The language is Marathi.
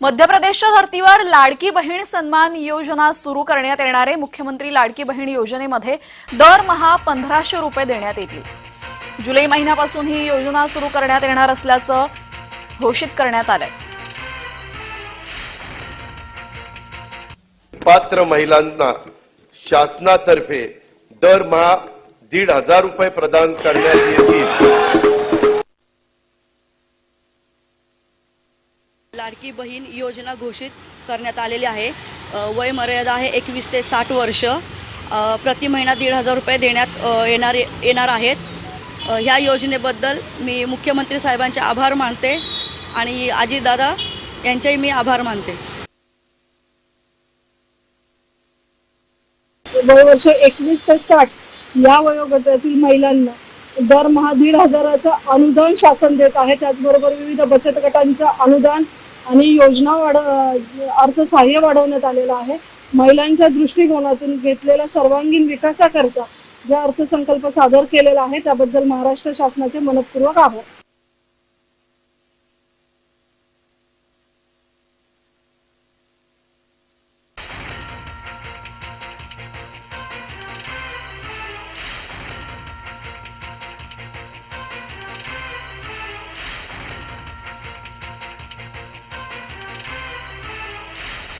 मध्य प्रदेशच्या धर्तीवर लाडकी बहीण सन्मान योजना सुरू करण्यात येणारे मुख्यमंत्री लाडकी बहीण योजनेमध्ये दरमहा पंधराशे रुपये देण्यात येतील. जुलै महिन्यापासून ही योजना सुरू करण्यात येणार असल्याचं घोषित करण्यात आलंय. पात्र महिलांना शासनातर्फे दरमहा दीड हजार रुपये प्रदान करण्यात येतील. लाडकी बहीण योजना घोषित करण्यात आलेली आहे. वय मर्यादा आहे एकवीस ते साठ वर्ष. प्रति महिना दीड हजार रुपये देण्यात येणार येणार आहेत. ह्या योजनेबद्दल मी मुख्यमंत्री साहेबांचे आभार मानते आणि आजीदादा यांचेही मी आभार मानते. वयवर्ष एकवीस ते साठ या वयोगटातील महिलांना दरमहा दीड हजाराचं अनुदान शासन देत आहे. त्याचबरोबर विविध बचत गटांचं अनुदान आणि योजना वाढ अर्थसहाय्य वाढवण्यात आलेलं आहे. महिलांच्या दृष्टिकोनातून घेतलेल्या सर्वांगीण विकासाकरता ज्या अर्थसंकल्प सादर केलेला आहे त्याबद्दल महाराष्ट्र शासनाचे मनपूर्वक आभार.